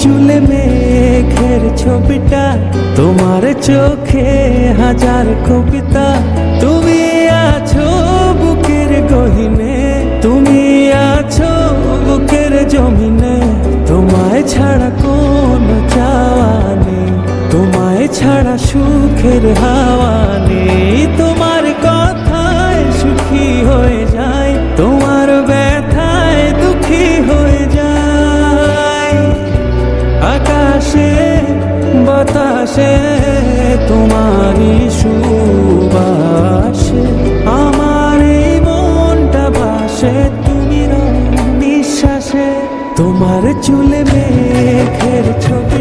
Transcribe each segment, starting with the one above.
চুলে মেঘের ছবিটা তোমার চোখ আকাশে তোমার সুবাসে। আমার এই মনটা বাসে তুমি নিঃশ্বাসে। তোমার চুলে মেঘের ছবি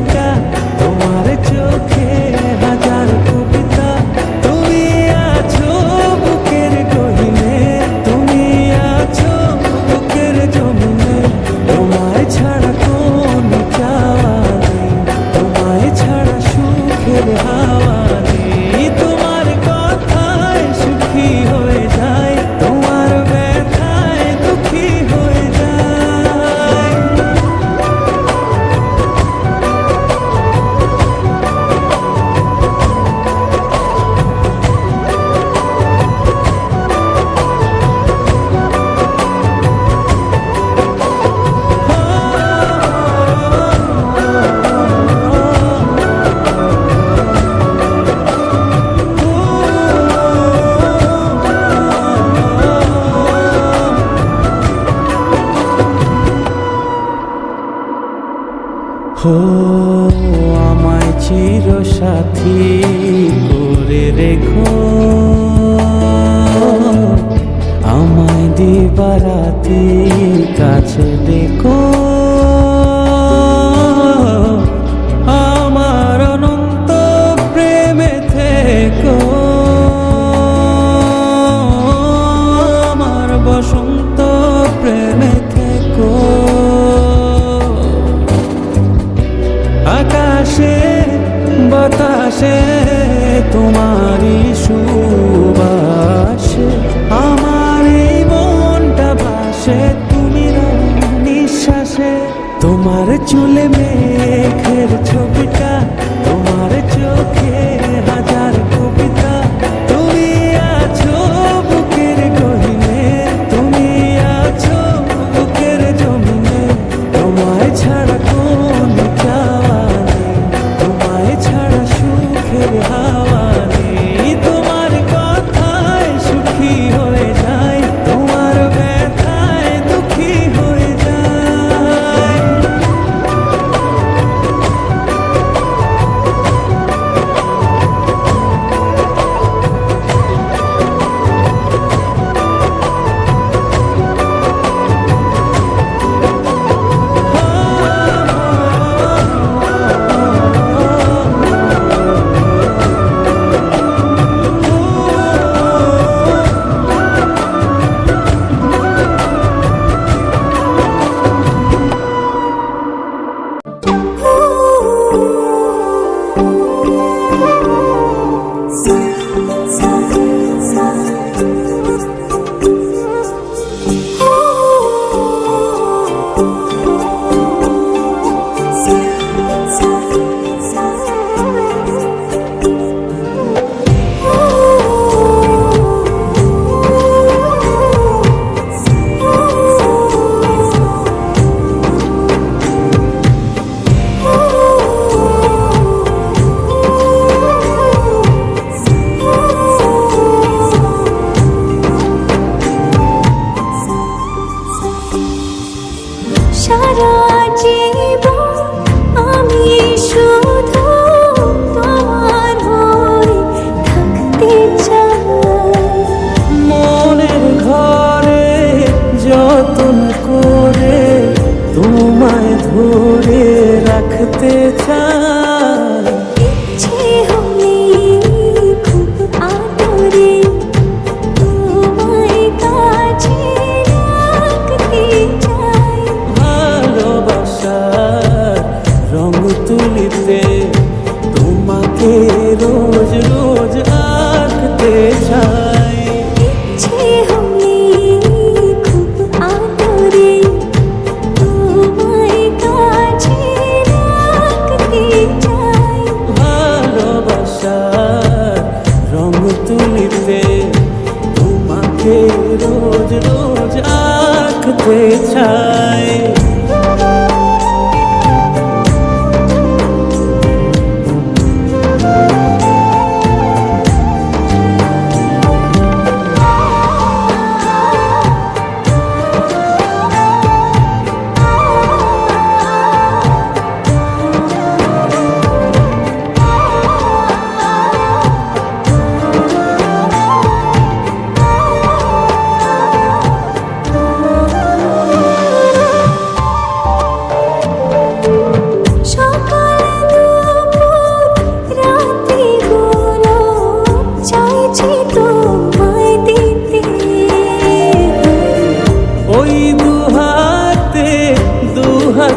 শুভেচ্ছায়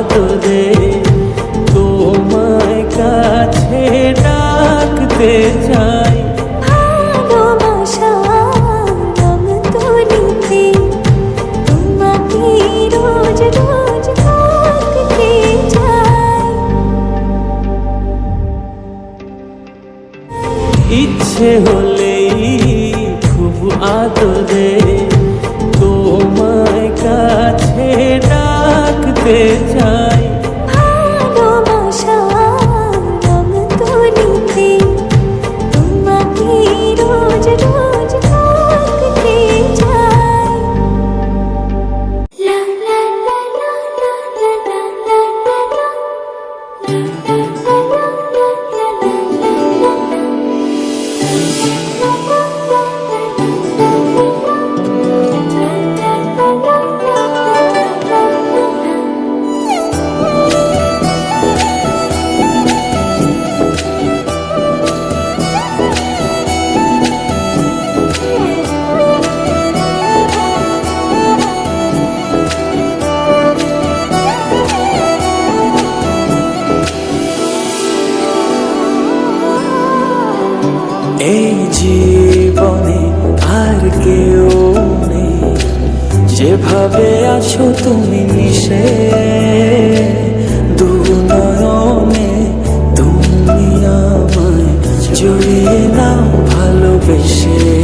বাহাদুর 就一夜，哪怕流鼻血。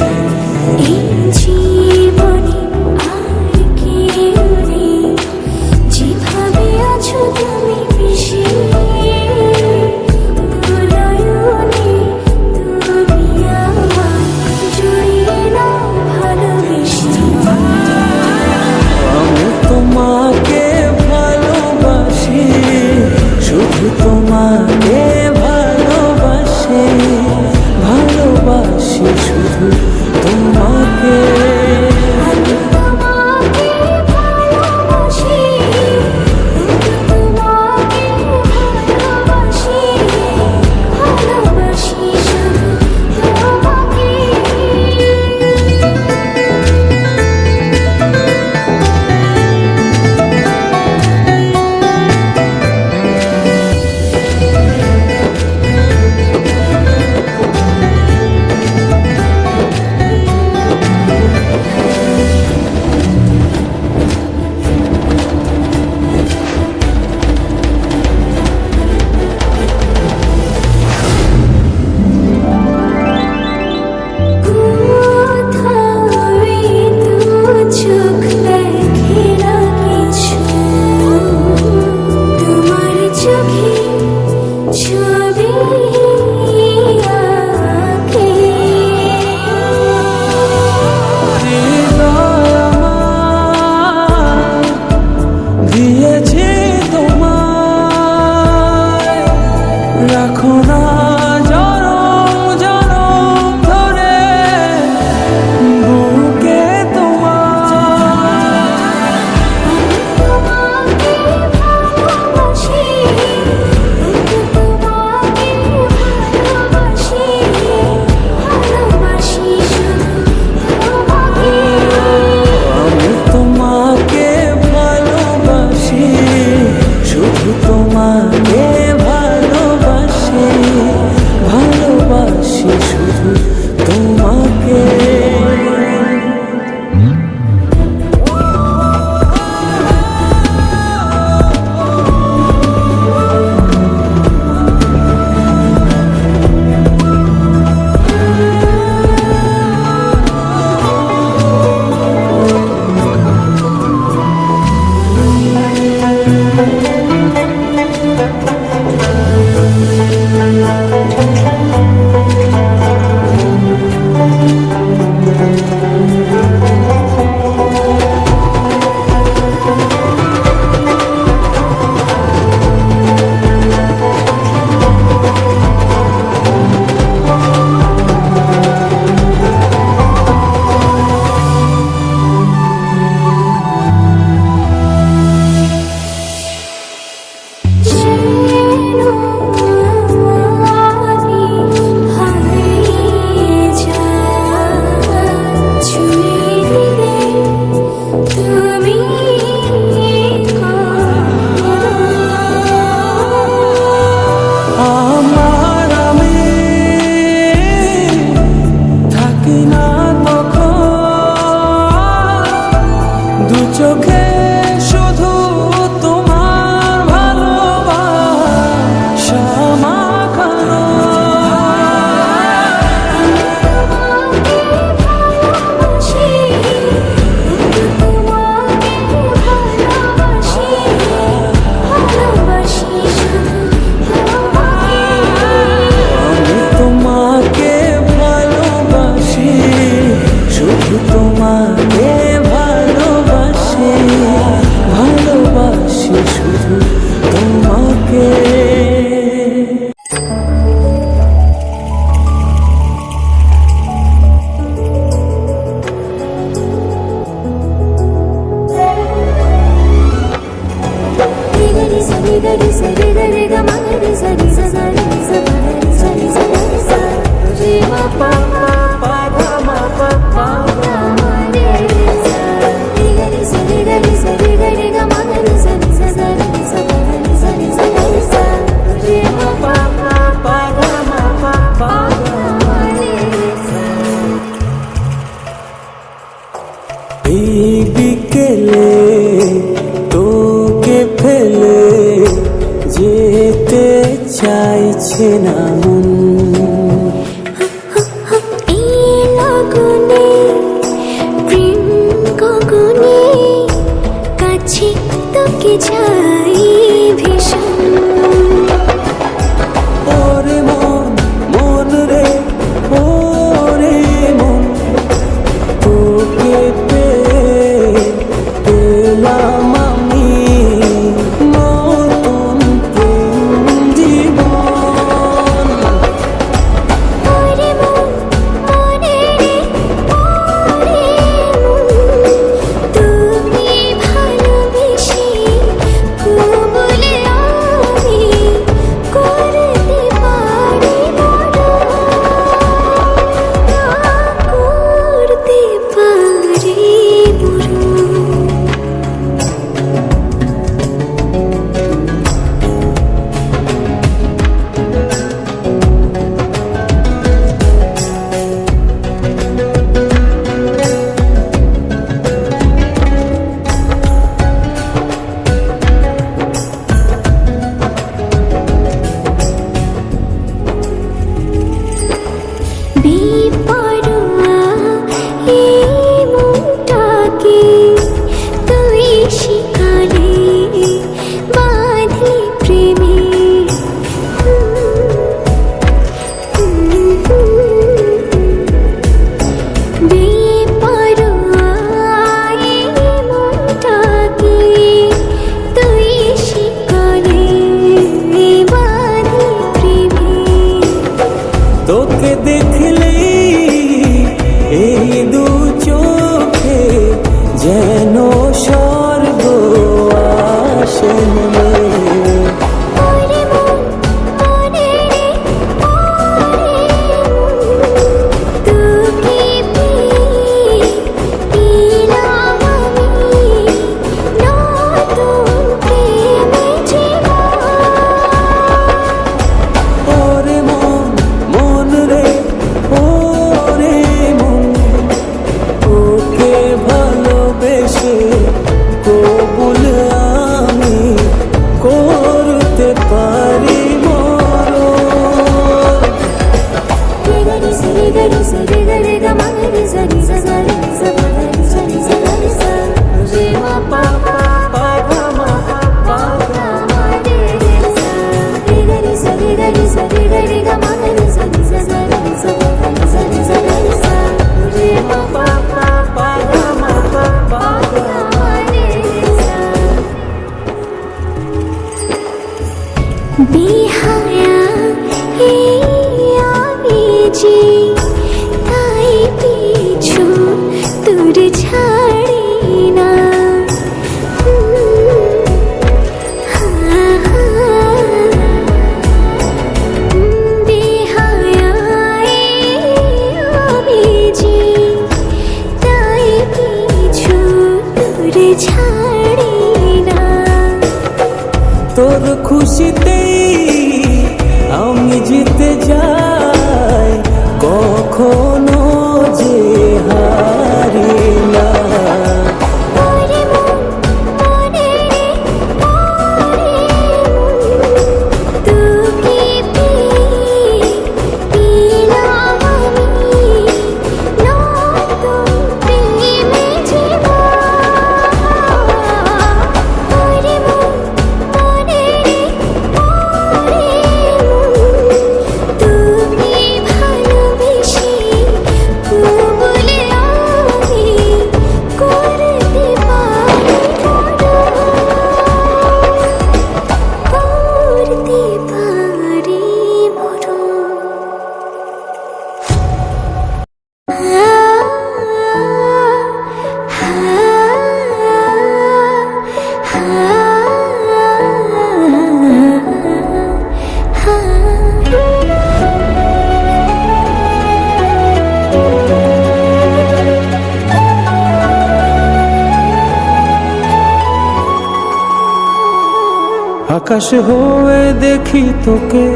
আকাশ হয়ে দেখি তোকে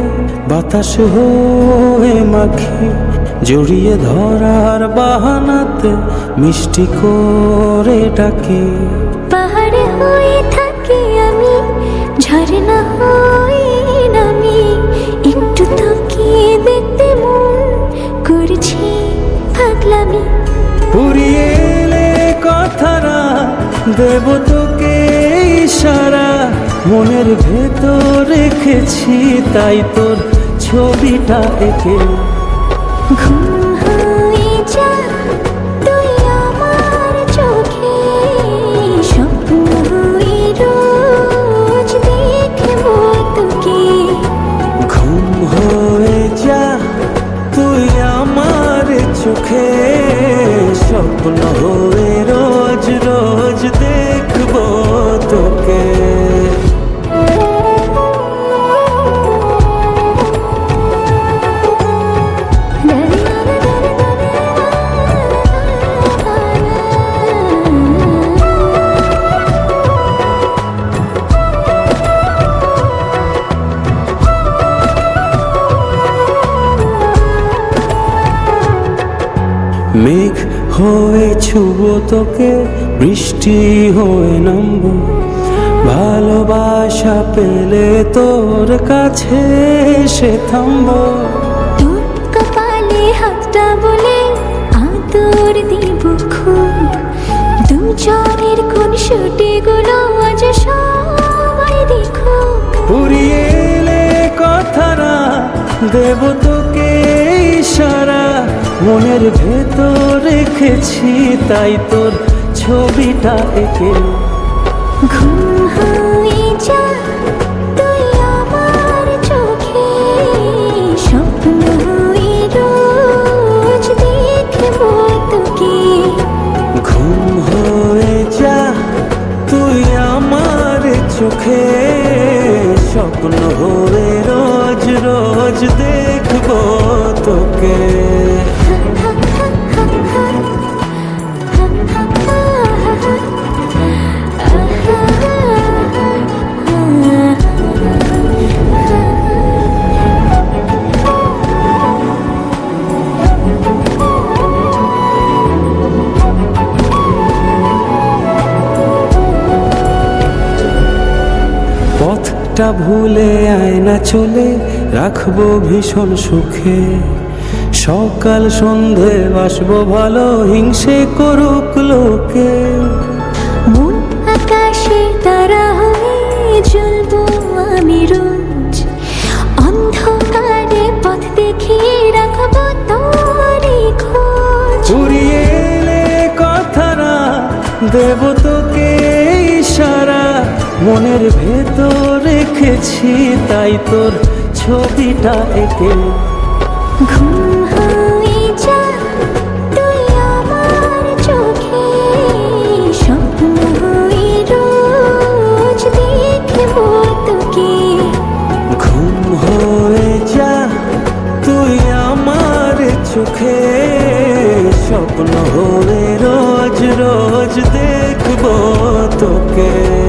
বাতাস হয়ে মাখি। জড়িয়ে ধরার বাহানাতে মিষ্টি করে ডাকি। পাহাড়ে হয়ে থাকি আমি ঝরনা হয়ে নামি। একটু তাকিয়ে দেখতে মন করছি পাগলামি। পুরিয়ে এলে কথারা দেব তোকে ইশারা। মনের ভেতর রেখেছি তাই তোর ছবিটা এঁকে ঘুম চোখে। স্বপ্ন হয়ে রোজ রোজ দেখব তোকে। মেঘ হয়ে ছুব তোকে বৃষ্টি হয়ে নামব। ভালোবাসা পেলে তোর কাছে সে থামব। কপালে হাতটা বলে আদর দিব খুব। দুজনের কোন শুটি গুলো আজ সবাই দেখো পুরিয়ে কথারা দেব তোকে ইশারা। মনের ভেতর রেখেছি তাই তোর ছবিটা একে। চোখে। স্বপ্ন হয়ে রোজ রোজ দেখব তোকে। ভুলে আয়না চলে রাখব ভীষণ সুখে। সকাল সন্ধে বাসবো ভালো হিংসে করুক লোকে। মন আকাশে তারা হয়ে জ্বলবো আমি রোজ। অন্ধকারে পথ দেখিয়ে রাখব তোরই খোঁজ। উড়িয়ে কথা না দেব তোকে মনের ভেতর রেখেছি তাই তোর ছবিটা এঁকে। ঘুম তুই আমার চোখে। স্বপ্ন চোখে। হয়ে রোজ রোজ দেখব তোকে।